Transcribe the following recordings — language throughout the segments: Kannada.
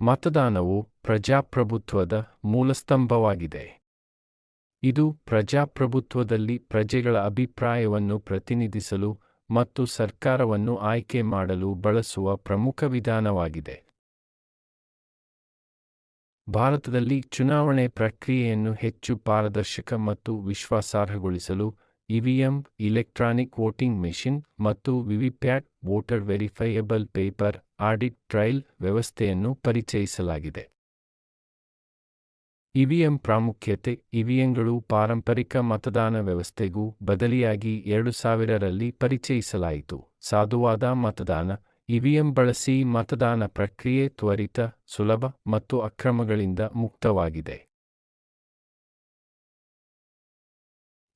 ಮತದಾನವು ಪ್ರಜಾಪ್ರಭುತ್ವದ ಮೂಲಸ್ತಂಭವಾಗಿದೆ. ಇದು ಪ್ರಜಾಪ್ರಭುತ್ವದಲ್ಲಿ ಪ್ರಜೆಗಳ ಅಭಿಪ್ರಾಯವನ್ನು ಪ್ರತಿನಿಧಿಸಲು ಮತ್ತು ಸರ್ಕಾರವನ್ನು ಆಯ್ಕೆ ಮಾಡಲು ಬಳಸುವ ಪ್ರಮುಖ ವಿಧಾನವಾಗಿದೆ. ಭಾರತದಲ್ಲಿ ಚುನಾವಣೆ ಪ್ರಕ್ರಿಯೆಯನ್ನು ಹೆಚ್ಚು ಪಾರದರ್ಶಕ ಮತ್ತು ವಿಶ್ವಾಸಾರ್ಹಗೊಳಿಸಲು ಇವಿಎಂ, ಇಲೆಕ್ಟ್ರಾನಿಕ್ ವೋಟಿಂಗ್ ಮೆಷಿನ್ ಮತ್ತು VVPAT voter verifiable paper audit trail ವ್ಯವಸ್ಥೆಯನ್ನು ಪರಿಚಯಿಸಲಾಗಿದೆ. ಇವಿಎಂ ಪ್ರಾಮುಖ್ಯತೆ, ಇವಿಎಂಗಳು ಪಾರಂಪರಿಕ ಮತದಾನ ವ್ಯವಸ್ಥೆಗೂ ಬದಲಿಯಾಗಿ ಎರಡು ಸಾವಿರರಲ್ಲಿ ಪರಿಚಯಿಸಲಾಯಿತು. ಸಾಧುವಾದ ಮತದಾನ, ಇವಿಎಂ ಬಳಸಿ ಮತದಾನ ಪ್ರಕ್ರಿಯೆ ತ್ವರಿತ, ಸುಲಭ ಮತ್ತು ಅಕ್ರಮಗಳಿಂದ ಮುಕ್ತವಾಗಿದೆ.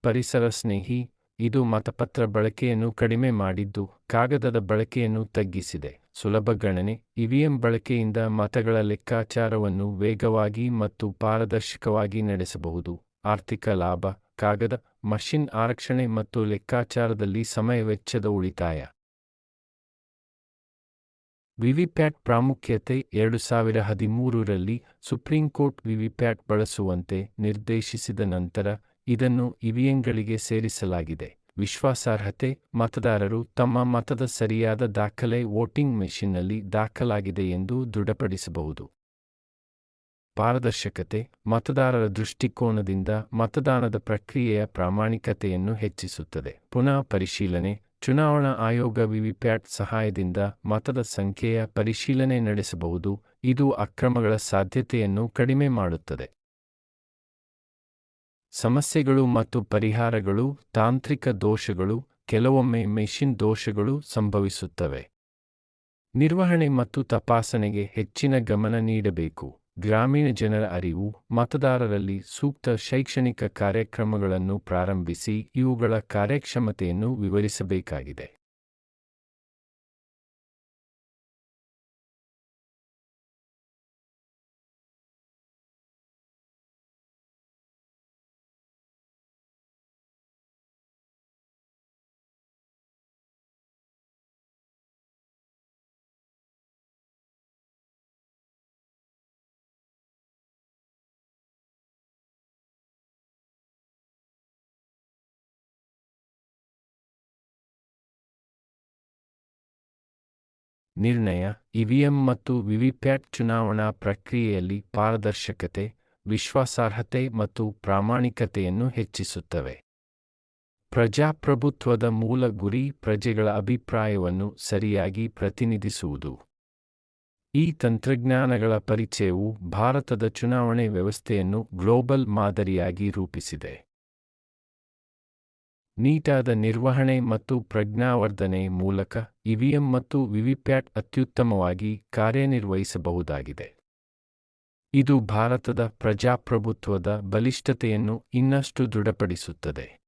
ಪರಿಸರ ಸ್ನೇಹಿ, ಇದು ಮತಪತ್ರ ಬಳಕೆಯನ್ನು ಕಡಿಮೆ ಮಾಡಿದ್ದು, ಕಾಗದದ ಬಳಕೆಯನ್ನು ತಗ್ಗಿಸಿದೆ. ಸುಲಭ ಗಣನೆ, ಇವಿಎಂ ಬಳಕೆಯಿಂದ ಮತಗಳ ಲೆಕ್ಕಾಚಾರವನ್ನು ವೇಗವಾಗಿ ಮತ್ತು ಪಾರದರ್ಶಕವಾಗಿ ನಡೆಸಬಹುದು. ಆರ್ಥಿಕ ಲಾಭ, ಕಾಗದ, ಮಷಿನ್ ಆರಕ್ಷಣೆ ಮತ್ತು ಲೆಕ್ಕಾಚಾರದಲ್ಲಿ ಸಮಯ ವೆಚ್ಚದ ಉಳಿತಾಯ. ವಿವಿಪ್ಯಾಟ್ ಪ್ರಾಮುಖ್ಯತೆ ಎರಡು ಸಾವಿರ ಹದಿಮೂರರಲ್ಲಿ ಸುಪ್ರೀಂ ಕೋರ್ಟ್ ವಿವಿಪ್ಯಾಟ್ ಬಳಸುವಂತೆ ನಿರ್ದೇಶಿಸಿದ ನಂತರ ಇದನ್ನು ಇವಿಎಂಗಳಿಗೆ ಸೇರಿಸಲಾಗಿದೆ. ವಿಶ್ವಾಸಾರ್ಹತೆ, ಮತದಾರರು ತಮ್ಮ ಮತದ ಸರಿಯಾದ ದಾಖಲೆ ವೋಟಿಂಗ್ ಮೆಷಿನ್ನಲ್ಲಿ ದಾಖಲಾಗಿದೆ ಎಂದು ದೃಢಪಡಿಸಬಹುದು. ಪಾರದರ್ಶಕತೆ, ಮತದಾರರ ದೃಷ್ಟಿಕೋನದಿಂದ ಮತದಾನದ ಪ್ರಕ್ರಿಯೆಯ ಪ್ರಾಮಾಣಿಕತೆಯನ್ನು ಹೆಚ್ಚಿಸುತ್ತದೆ. ಪುನಃ ಪರಿಶೀಲನೆ, ಚುನಾವಣಾ ಆಯೋಗ ವಿವಿಪ್ಯಾಟ್ ಸಹಾಯದಿಂದ ಮತದ ಸಂಖ್ಯೆಯ ಪರಿಶೀಲನೆ ನಡೆಸಬಹುದು. ಇದು ಅಕ್ರಮಗಳ ಸಾಧ್ಯತೆಯನ್ನು ಕಡಿಮೆ ಮಾಡುತ್ತದೆ. ಸಮಸ್ಯೆಗಳು ಮತ್ತು ಪರಿಹಾರಗಳು, ತಾಂತ್ರಿಕ ದೋಷಗಳು, ಕೆಲವೊಮ್ಮೆ ಮೆಷಿನ್ ದೋಷಗಳು ಸಂಭವಿಸುತ್ತವೆ. ನಿರ್ವಹಣೆ ಮತ್ತು ತಪಾಸಣೆಗೆ ಹೆಚ್ಚಿನ ಗಮನ ನೀಡಬೇಕು. ಗ್ರಾಮೀಣ ಜನರ ಅರಿವು, ಮತದಾರರಲ್ಲಿ ಸೂಕ್ತ ಶೈಕ್ಷಣಿಕ ಕಾರ್ಯಕ್ರಮಗಳನ್ನು ಪ್ರಾರಂಭಿಸಿ, ಇವುಗಳ ಕಾರ್ಯಕ್ಷಮತೆಯನ್ನು ವಿವರಿಸಬೇಕಾಗಿದೆ. ನಿರ್ಣಯ, ಇವಿಎಂ ಮತ್ತು ವಿವಿಪ್ಯಾಟ್ ಚುನಾವಣಾ ಪ್ರಕ್ರಿಯೆಯಲ್ಲಿ ಪಾರದರ್ಶಕತೆ, ವಿಶ್ವಾಸಾರ್ಹತೆ ಮತ್ತು ಪ್ರಾಮಾಣಿಕತೆಯನ್ನು ಹೆಚ್ಚಿಸುತ್ತವೆ. ಪ್ರಜಾಪ್ರಭುತ್ವದ ಮೂಲ ಗುರಿ ಪ್ರಜೆಗಳ ಅಭಿಪ್ರಾಯವನ್ನು ಸರಿಯಾಗಿ ಪ್ರತಿನಿಧಿಸುವುದು. ಈ ತಂತ್ರಜ್ಞಾನಗಳ ಪರಿಚಯವು ಭಾರತದ ಚುನಾವಣೆ ವ್ಯವಸ್ಥೆಯನ್ನು ಗ್ಲೋಬಲ್ ಮಾದರಿಯಾಗಿ ರೂಪಿಸಿದೆ. ನೀಟಾದ ನಿರ್ವಹಣೆ ಮತ್ತು ಪ್ರಜ್ಞಾವರ್ಧನೆ ಮೂಲಕ ಇವಿಎಂ ಮತ್ತು ವಿವಿಪ್ಯಾಟ್ ಅತ್ಯುತ್ತಮವಾಗಿ ಕಾರ್ಯನಿರ್ವಹಿಸಬಹುದಾಗಿದೆ. ಇದು ಭಾರತದ ಪ್ರಜಾಪ್ರಭುತ್ವದ ಬಲಿಷ್ಠತೆಯನ್ನು ಇನ್ನಷ್ಟು ದೃಢಪಡಿಸುತ್ತದೆ.